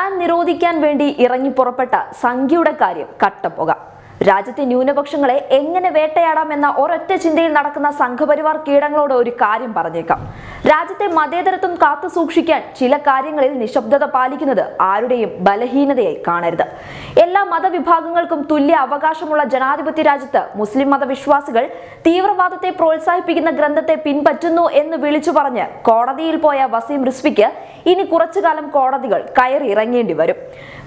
ഖുർആൻ നിരോധിക്കാൻ വേണ്ടി ഇറങ്ങി പുറപ്പെട്ട സംഖ്യയുടെ കാര്യം കട്ടപ്പുക. രാജ്യത്തെ ന്യൂനപക്ഷങ്ങളെ എങ്ങനെ വേട്ടയാടാം എന്ന ഒരൊറ്റ ചിന്തയിൽ നടക്കുന്ന സംഘപരിവാർ കീടങ്ങളോട് ഒരു കാര്യം പറഞ്ഞേക്കാം. രാജ്യത്തെ മതേതരത്വം കാത്തു സൂക്ഷിക്കാൻ ചില കാര്യങ്ങളിൽ നിശബ്ദത പാലിക്കുന്നത് ആരുടെയും ബലഹീനതയായി കാണരുത്. എല്ലാ മതവിഭാഗങ്ങൾക്കും തുല്യ അവകാശമുള്ള ജനാധിപത്യ രാജ്യത്ത് മുസ്ലിം മതവിശ്വാസികൾ തീവ്രവാദത്തെ പ്രോത്സാഹിപ്പിക്കുന്ന ഗ്രന്ഥത്തെ പിൻപറ്റുന്നു എന്ന് വിളിച്ചു പറഞ്ഞ് കോടതിയിൽ പോയ വസീം റിസ്വിക്ക് ഇനി കുറച്ചുകാലം കോടതികൾ കയറി ഇറങ്ങേണ്ടി വരും.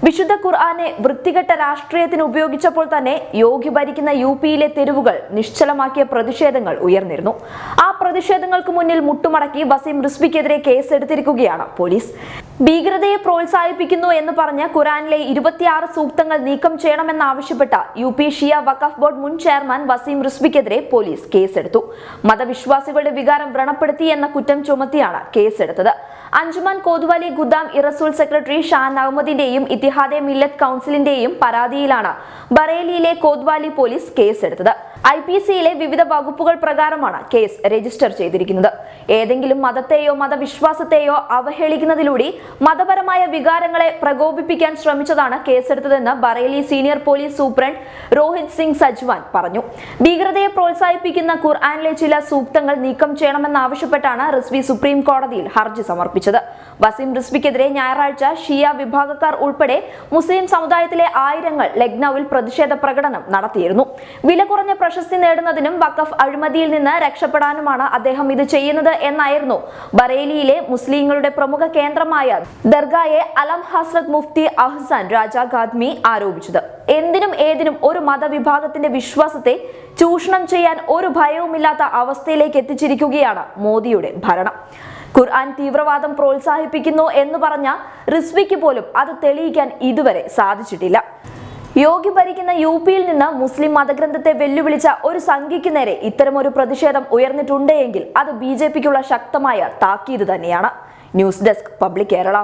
വിശുദ്ധ ഖുർആാനെ വൃത്തികെട്ട രാഷ്ട്രീയത്തിന് ഉപയോഗിച്ചപ്പോൾ തന്നെ യോഗി ഭരിക്കുന്ന യു പിയിലെ തെരുവുകൾ നിശ്ചലമാക്കിയ പ്രതിഷേധങ്ങൾ ഉയർന്നിരുന്നു. ആ പ്രതിഷേധങ്ങൾക്ക് മുന്നിൽ മുട്ടുമടക്കി വസീം റിസ്ബിക്കെതിരെ കേസെടുത്തിരിക്കുകയാണ് പോലീസ്. ഭീകരതയെ പ്രോത്സാഹിപ്പിക്കുന്നു എന്ന് പറഞ്ഞ് ഖുറാനിലെ ഇരുപത്തിയാറ് സൂക്തങ്ങൾ നീക്കം ചെയ്യണമെന്നാവശ്യപ്പെട്ട U P Shia Waqf board മുൻ ചെയർമാൻ വസീം റിസ്ബിക്കെതിരെ പോലീസ് കേസെടുത്തു. മതവിശ്വാസികളുടെ വികാരം വ്രണപ്പെടുത്തി എന്ന കുറ്റം ചുമത്തിയാണ് കേസെടുത്തത്. അഞ്ജുമാൻ കോതുവാലി ഗുദാം ഇറസൂൽ സെക്രട്ടറി ഷാൻ അഹമ്മദിന്റെയും ഇത്തിഹാദെ മില്ലത്ത് കൗൺസിലിന്റെയും പരാതിയിലാണ് ബറേലിയിലെ കോദ്വാലി പോലീസ് കേസെടുത്തത്. ഐ പി സിയിലെ വിവിധ വകുപ്പുകൾ പ്രകാരമാണ് കേസ് രജിസ്റ്റർ ചെയ്തിരിക്കുന്നത്. ഏതെങ്കിലും മതത്തെയോ മതവിശ്വാസത്തെയോ അവഹേളിക്കുന്നതിലൂടെ മതപരമായ വികാരങ്ങളെ പ്രകോപിപ്പിക്കാൻ ശ്രമിച്ചതാണ് കേസെടുത്തതെന്ന് Bareilly senior police superintendent Rohit Singh Sajwan പറഞ്ഞു. ഭീകരതയെ പ്രോത്സാഹിപ്പിക്കുന്ന ഖുർആാനിലെ ചില സൂക്തങ്ങൾ നീക്കം ചെയ്യണമെന്നാവശ്യപ്പെട്ടാണ് റിസ്വി സുപ്രീം കോടതിയിൽ ഹർജി സമർപ്പിച്ചത്. വസീം റിസ്വിക്കെതിരെ ഞായറാഴ്ച ഷിയ വിഭാഗക്കാർ ഉൾപ്പെടെ മുസ്ലിം സമുദായത്തിലെ ആയിരങ്ങൾ ലക്നൌവിൽ പ്രതിഷേധ പ്രകടനം നടത്തിയിരുന്നു. വില കുറഞ്ഞ പ്രശസ്തി നേടുന്നതിനും വഖഫ് അഴിമതിയിൽ നിന്ന് രക്ഷപ്പെടാനുമാണ് അദ്ദേഹം ഇത് ചെയ്യുന്നത് എന്നായിരുന്നു ബറേലിയിലെ മുസ്ലിങ്ങളുടെ പ്രമുഖ കേന്ദ്രമായ ദർഗായെ അലം ഹസ്രത് മുഫ്തി അഹ്സാൻ രാജ ഖാദ്മി ആരോപിച്ചത്. എന്തിനും ഏതിനും ഒരു മതവിഭാഗത്തിന്റെ വിശ്വാസത്തെ ചൂഷണം ചെയ്യാൻ ഒരു ഭയവുമില്ലാത്ത അവസ്ഥയിലേക്ക് എത്തിച്ചിരിക്കുകയാണ് മോദിയുടെ ഭരണം. ഖുർആൻ തീവ്രവാദം പ്രോത്സാഹിപ്പിക്കുന്നു എന്ന് പറഞ്ഞ റിസ്വിക്ക് പോലും അത് തെളിയിക്കാൻ ഇതുവരെ സാധിച്ചിട്ടില്ല. യോഗി ഭരിക്കുന്ന യു പിയിൽ നിന്ന് മുസ്ലിം മതഗ്രന്ഥത്തെ വെല്ലുവിളിച്ച ഒരു സംഖ്യയ്ക്ക് നേരെ ഇത്തരമൊരു പ്രതിഷേധം ഉയർന്നിട്ടുണ്ടെങ്കിൽ അത് ബി ജെ പിക്കുള്ള ശക്തമായ താക്കീത് തന്നെയാണ്. News desk public Kerala.